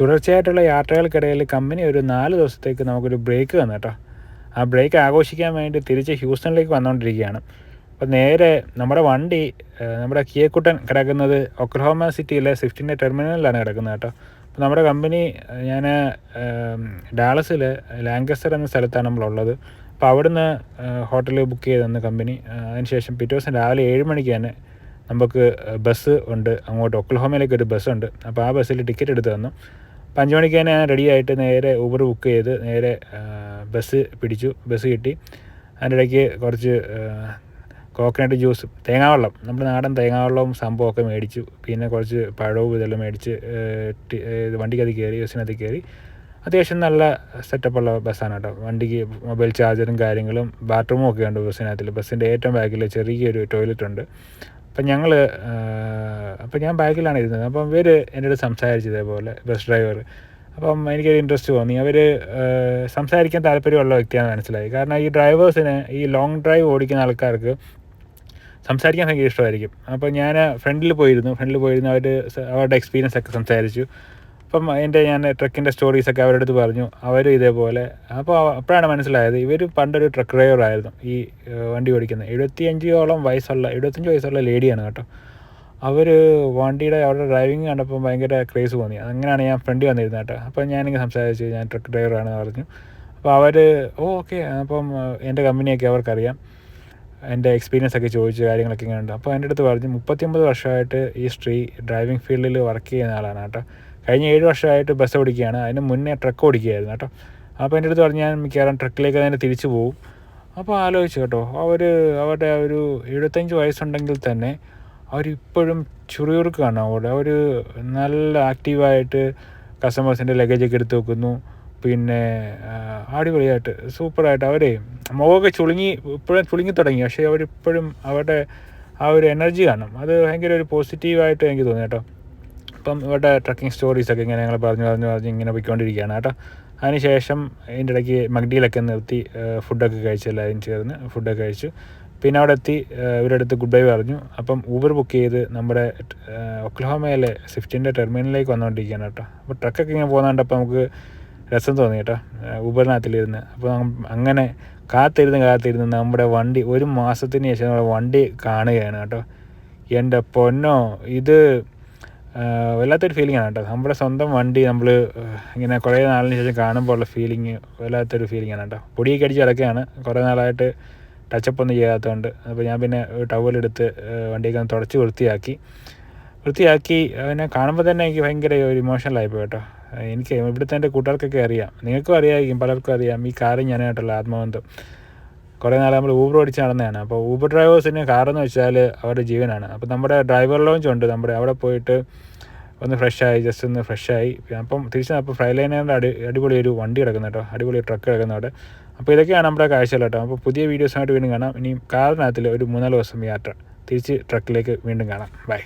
തുടർച്ചയായിട്ടുള്ള യാത്രകൾക്കിടയിൽ കമ്പനി ഒരു നാല് ദിവസത്തേക്ക് നമുക്കൊരു ബ്രേക്ക് തന്നു കേട്ടോ. ആ ബ്രേക്ക് ആഘോഷിക്കാൻ വേണ്ടി തിരിച്ച് ഹ്യൂസ്റ്റണിലേക്ക് വന്നുകൊണ്ടിരിക്കുകയാണ്. അപ്പോൾ നേരെ നമ്മുടെ വണ്ടി നമ്മുടെ കിയക്കുട്ടൻ കിടക്കുന്നത് ഒക്ലഹോമ സിറ്റിയിലെ സ്വിഫ്റ്റിന്റെ ടെർമിനലിലാണ് കിടക്കുന്നത് കേട്ടോ. അപ്പോൾ നമ്മുടെ കമ്പനി ഞാൻ ഡാളസിൽ ലാങ്കസ്റ്റർ എന്ന സ്ഥലത്താണ് നമ്മളുള്ളത് അപ്പോൾ അവിടുന്ന് ഹോട്ടലിൽ ബുക്ക് ചെയ്ത് തന്ന കമ്പനി. അതിനുശേഷം പിറ്റേ ദിവസം രാവിലെ ഏഴ് മണിക്ക് തന്നെ നമുക്ക് ബസ് ഉണ്ട്. അങ്ങോട്ട് ഒക്ലഹോമയിലേക്ക് ഒരു ബസ്സുണ്ട് അപ്പോൾ ആ ബസ്സിൽ ടിക്കറ്റ് എടുത്ത് തന്നു. അപ്പോൾ അഞ്ച് മണിക്ക് തന്നെ റെഡി ആയിട്ട് നേരെ ഊബർ ബുക്ക് ചെയ്ത് നേരെ ബസ് പിടിച്ചു. ബസ് കിട്ടി. അതിന്റെ ഇടയ്ക്ക് കുറച്ച് കോക്കനട്ട് ജ്യൂസും തേങ്ങാവെള്ളം. നമ്മുടെ നാടൻ തേങ്ങാവെള്ളവും സംഭവമൊക്കെ മേടിച്ചു. പിന്നെ കുറച്ച് പഴവും ഇതെല്ലാം മേടിച്ച് വണ്ടിക്കകത്ത് കയറി ബസ്സിനകത്ത് കയറി. അത്യാവശ്യം നല്ല സെറ്റപ്പുള്ള ബസ്സാണ് കേട്ടോ. വണ്ടിക്ക് മൊബൈൽ ചാർജറും കാര്യങ്ങളും ബാത്റൂമും ഒക്കെ ഉണ്ട് ബസ്സിനകത്തിൽ ബസ്സിന്റെ ഏറ്റവും ബാക്കിൽ ചെറിയൊരു ടോയ്ലറ്റ് ഉണ്ട്. അപ്പം ഞങ്ങൾ അപ്പം ഞാൻ ബാക്കിലാണ് ഇരുന്നത്. അപ്പം ഇവർ എന്റെ അടുത്ത് സംസാരിച്ചു ഇതേപോലെ ബസ് ഡ്രൈവർ അപ്പം എനിക്കൊരു ഇൻട്രസ്റ്റ് തോന്നി. അവർ സംസാരിക്കാൻ താല്പര്യമുള്ള വ്യക്തിയാണ് മനസ്സിലായി. കാരണം ഈ ഡ്രൈവേഴ്സിന് ഈ ലോങ് ഡ്രൈവ് ഓടിക്കുന്ന ആൾക്കാർക്ക് സംസാരിക്കാൻ ഭയങ്കര ഇഷ്ടമായിരിക്കും. അപ്പോൾ ഞാൻ ഫ്രണ്ടിൽ പോയിരുന്നു. ഫ്രണ്ടിൽ പോയിരുന്നു. അവർ അവരുടെ എക്സ്പീരിയൻസ് ഒക്കെ സംസാരിച്ചു. അപ്പം എന്റെ ഞാൻ ട്രക്കിന്റെ സ്റ്റോറീസൊക്കെ അവരുടെ അടുത്ത് പറഞ്ഞു. അവരും ഇതേപോലെ. അപ്പോൾ അപ്പോഴാണ് മനസ്സിലായത്. ഇവർ പണ്ടൊരു ട്രക്ക് ഡ്രൈവർ ആയിരുന്നു. ഈ വണ്ടി ഓടിക്കുന്നത് എഴുപത്തിയഞ്ചോളം വയസ്സുള്ള എഴുപത്തഞ്ച് വയസ്സുള്ള ലേഡിയാണ് കേട്ടോ. അവർ വണ്ടിയുടെ അവരുടെ ഡ്രൈവിങ് കണ്ടപ്പോൾ ഭയങ്കര ക്രേസ് തോന്നി. അങ്ങനെയാണ് ഞാൻ ഫ്രണ്ടി വന്നിരുന്നത് കേട്ടോ. അപ്പോൾ ഞാനിങ്ങനെ സംസാരിച്ചു. ഞാൻ ട്രക്ക് ഡ്രൈവറാണെന്ന് പറഞ്ഞു. അപ്പോൾ അവർ ഓ ഓക്കെ. അപ്പം എന്റെ കമ്പനിയൊക്കെ അവർക്കറിയാം. എന്റെ എക്സ്പീരിയൻസ് ഒക്കെ ചോദിച്ച് കാര്യങ്ങളൊക്കെ ഇങ്ങനെ ഉണ്ട് അപ്പോൾ എന്റെ അടുത്ത് പറഞ്ഞു മുപ്പത്തിയൊമ്പത് വർഷമായിട്ട് ഈ സ്ട്രീ ഡ്രൈവിംഗ് ഫീൽഡിൽ വർക്ക് ചെയ്യുന്ന ആളാണ് കേട്ടോ. കഴിഞ്ഞ ഏഴ് വർഷമായിട്ട് ബസ് ഓടിക്കുകയാണ്. അതിന് മുന്നേ ട്രക്ക് ഓടിക്കുകയായിരുന്നു കേട്ടോ. അപ്പോൾ എന്റെ അടുത്ത് പറഞ്ഞു ഞാൻ മിക്കവാറും ട്രക്കിലേക്ക് തന്നെ തിരിച്ചു പോകും അപ്പോൾ ആലോചിച്ചു കേട്ടോ. അവർ അവരുടെ ഒരു എഴുപത്തഞ്ച് വയസ്സുണ്ടെങ്കിൽ തന്നെ അവരിപ്പോഴും ചുറിയുറുക്കാണ് അവിടെ. അവർ നല്ല ആക്റ്റീവായിട്ട് കസ്റ്റമേഴ്സിന്റെ ലഗേജൊക്കെ എടുത്ത് വെക്കുന്നു. പിന്നെ അടിപൊളിയായിട്ട് സൂപ്പറായിട്ട് അവരെ മുഖമൊക്കെ ചുളുങ്ങി ഇപ്പോഴും ചുളുങ്ങി തുടങ്ങി. പക്ഷേ അവരിപ്പോഴും അവരുടെ ആ ഒരു എനർജി കാണും. അത് ഭയങ്കര ഒരു പോസിറ്റീവായിട്ട് എനിക്ക് തോന്നി കേട്ടോ. അപ്പം ഇവിടെ ട്രക്കിംഗ് സ്റ്റോറീസൊക്കെ ഇങ്ങനെ ഞങ്ങൾ പറഞ്ഞു പറഞ്ഞു പറഞ്ഞ് ഇങ്ങനെ പോയിക്കൊണ്ടിരിക്കുകയാണ് കേട്ടോ. അതിനുശേഷം അതിന്റെ ഇടയ്ക്ക് മഗ്ഡിയിലൊക്കെ നിർത്തി ഫുഡൊക്കെ കഴിച്ച് എല്ലാവരും ചേർന്ന് ഫുഡൊക്കെ കഴിച്ചു. പിന്നെ അവിടെ എത്തി ഇവരടുത്ത് ഗുഡ് ബൈ പറഞ്ഞു. അപ്പം ഊബർ ബുക്ക് ചെയ്ത് നമ്മുടെ ഒക്ലഹോമയിലെ സ്വിഫ്റ്റിന്റെ ടെർമിനലിലേക്ക് വന്നുകൊണ്ടിരിക്കുകയാണ് കേട്ടോ. അപ്പോൾ ട്രക്കൊക്കെ ഇങ്ങനെ പോകുന്നതുകൊണ്ട് അപ്പോൾ നമുക്ക് രസം തോന്നി കേട്ടോ ഊബറിനകത്തിലിരുന്ന് അപ്പോൾ അങ്ങനെ കാത്തിരുന്ന് കാത്തിരുന്ന് നമ്മുടെ വണ്ടി ഒരു മാസത്തിന് ശേഷം നമ്മുടെ വണ്ടി കാണുകയാണ് കേട്ടോ. എന്റെ പൊന്നോ ഇത് വല്ലാത്തൊരു ഫീലിംഗ് ആണ് കേട്ടോ. നമ്മുടെ സ്വന്തം വണ്ടി നമ്മൾ ഇങ്ങനെ കുറേ നാളിന് ശേഷം കാണുമ്പോൾ ഉള്ള ഫീലിംഗ് വല്ലാത്തൊരു ഫീലിംഗ് ആണ് കേട്ടോ. പൊടിയൊക്കെ അടിച്ച് കിടക്കുകയാണ്. കുറേ നാളായിട്ട് ടച്ചപ്പ് ഒന്നും ചെയ്യാത്തതുകൊണ്ട്. അപ്പോൾ ഞാൻ പിന്നെ ടവലെടുത്ത് വണ്ടിയൊക്കെ ഒന്ന് തുടച്ച് വൃത്തിയാക്കി. വൃത്തിയാക്കി അതിനെ കാണുമ്പോൾ തന്നെ എനിക്ക് ഭയങ്കര ഒരു ഇമോഷണലായി പോയി കേട്ടോ. എനിക്ക് ഇവിടുത്തെ എന്റെ കൂട്ടുകാർക്കൊക്കെ അറിയാം. നിങ്ങൾക്കും അറിയാമായിരിക്കും പലർക്കും അറിയാം ഈ കാര്യം ഞാനായിട്ടുള്ള ആത്മബന്ധം. കുറേ നാൾ നമ്മൾ ഊബർ ഓടിച്ച് നടന്നതാണ്. അപ്പോൾ ഊബർ ഡ്രൈവേഴ്സിന് കാറെന്ന് വെച്ചാൽ അവരുടെ ജീവനാണ്. അപ്പോൾ നമ്മുടെ ഡ്രൈവർ ലോഞ്ച് ഉണ്ട്. നമ്മുടെ അവിടെ പോയിട്ട് ഒന്ന് ഫ്രഷായി ജസ്റ്റ് ഒന്ന് ഫ്രഷായി അപ്പം തിരിച്ച് അപ്പോൾ ഫ്രൈ ലൈനറിന്റെ അടി അടിപൊളി ഒരു വണ്ടി കിടക്കുന്നു കേട്ടോ. അടിപൊളി ട്രക്ക് കിടക്കുന്നു അവിടെ. അപ്പോൾ ഇതൊക്കെയാണ് നമ്മുടെ കാഴ്ചകൾ കേട്ടോ. അപ്പോൾ പുതിയ വീഡിയോസുമായിട്ട് വീണ്ടും കാണാം. ഇനി കാറിനകത്തിൽ ഒരു മൂന്നാൽ ദിവസം യാത്ര. തിരിച്ച് ട്രക്കിലേക്ക് വീണ്ടും കാണാം. ബൈ